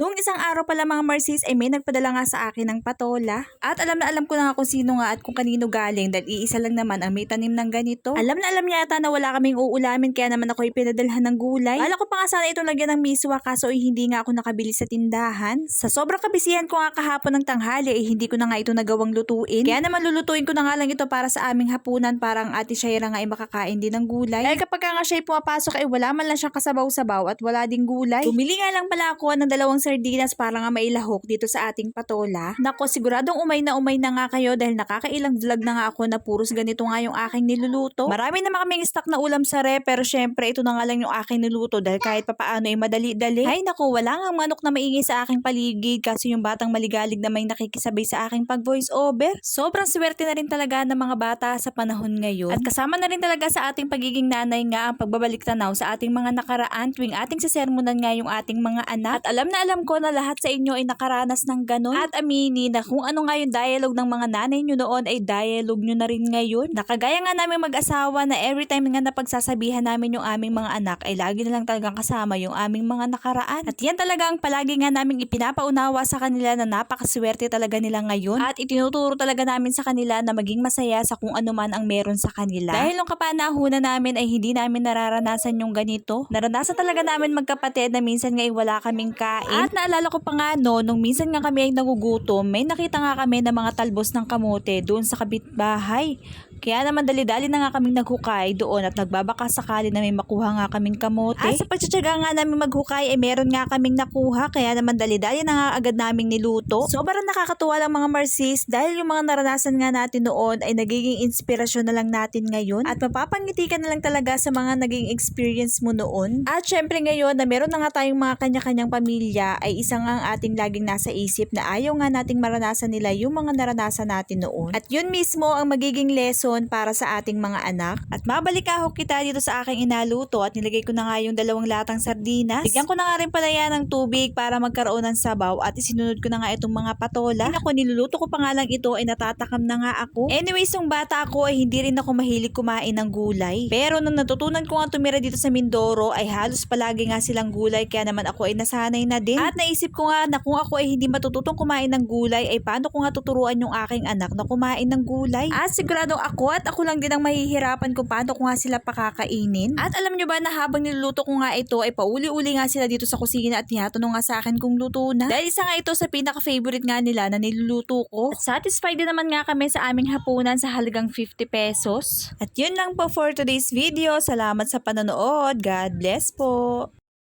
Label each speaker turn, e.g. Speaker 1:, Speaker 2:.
Speaker 1: Noong isang araw pala mga Marcis ay may nagpadala nga sa akin ng patola. At alam na alam ko na nga kung sino nga at kung kanino galing dahil iisa lang naman ang may tanim ng ganito. Alam na alam niya ata na wala kaming uulamin kaya naman ako ipinadalhan ng gulay. Kala ko pa nga sana ito lagyan ng miswa kaso ay hindi nga ako nakabili sa tindahan. Sa sobrang kabisihan ko nga kahapon ng tanghali ay hindi ko na nga ito nagawang lutuin. Kaya naman lulutuin ko na nga lang ito para sa aming hapunan para ang ate Shaira nga ay makakain din ng gulay. Dahil kapag nga siya ay pumapasok ay wala man lang siyang kasabaw-sabaw at wala ding gulay. Bumili nga lang pala ako ng dalawang sardinas para nga mailahok dito sa ating patola. Nako, siguradong umay na umay na nga kayo dahil nakakailang vlog na nga ako na puros ganito nga yung aking niluluto. Marami naman kaming stock na ulam sa rep pero syempre ito na nga lang yung aking niluto dahil kahit papaano ay madali-dali. Ay nako, wala nga manok na maingay sa aking paligid kasi yung batang maligalig na may nakikisabay sa aking pag voice over. Sobrang swerte na rin talaga ng mga bata sa panahon ngayon. At kasama na rin talaga sa ating pagiging nanay nga ang pagbabalik tanaw sa ating mga nakaraan tuwing ating sasermonan nga yung ating mga anak. At alam na alam ko na lahat sa inyo ay nakaranas ng ganun. At amini na kung ano nga yung dialogue ng mga nanay nyo noon ay dialogue nyo na rin ngayon. Nakagaya nga namin mag-asawa na every time nga napagsasabihan namin yung aming mga anak ay lagi na lang talagang kasama yung aming mga nakaraan. At yan talaga ang palagi nga namin ipinapaunawa sa kanila na napakaswerte talaga nila ngayon. At itinuturo talaga namin sa kanila na maging masaya sa kung ano man ang meron sa kanila. Dahil nung kapanahunan namin ay hindi namin nararanasan yung ganito. Naranasan talaga namin magkapatid na minsan nga wala kaming kain. At naalala ko pa nga no, nung minsan nga kami ay nagugutom, may nakita nga kami ng mga talbos ng kamote doon sa kabitbahay. Kaya naman dali-dali na nga kaming naghukay doon at nagbabaka sakali na may makuha nga kaming kamote. At sa pagtsatsaga nga namin maghukay ay meron nga kaming nakuha kaya naman dali-dali na nga agad naming niluto. Sobrang nakakatuwa lang mga Marcis dahil yung mga naranasan nga natin noon ay nagiging inspirasyon na lang natin ngayon at mapapangiti ka na lang talaga sa mga naging experience mo noon. At syempre ngayon na meron na nga tayong mga kanya-kanyang pamilya ay isang ang ating laging nasa isip na ayaw nga nating maranasan nila yung mga naranasan natin noon. At yun mismo ang magiging lesson para sa ating mga anak. At mabalik ako kita dito sa aking inaluto at nilagay ko na nga yung dalawang latang sardinas. Bigyan ko na nga rin pala yan ng tubig para magkaroon ng sabaw at isinunod ko na nga itong mga patola. Ay naku, niluluto ko pa nga lang ito ay natatakam na nga ako. Anyways, nung bata ako ay hindi rin ako mahilig kumain ng gulay. Pero nung natutunan ko nga tumira dito sa Mindoro ay halos palagi nga silang gulay kaya naman ako ay nasanay na din. At naisip ko nga na kung ako ay hindi matututong kumain ng gulay ay paano ko nga tuturuan yung aking anak na kumain ng gulay. At siguradong ako at ako lang din ang mahihirapan kung paano ko nga sila pakakainin. At alam nyo ba na habang niluluto ko nga ito ay pauli-uli nga sila dito sa kusina at tinatanong nga sa akin kung luto na. Dahil isa nga ito sa pinaka-favorite nga nila na niluluto ko. At satisfied din naman nga kami sa aming hapunan sa halagang 50 pesos. At yun lang po for today's video. Salamat sa panonood. God bless po.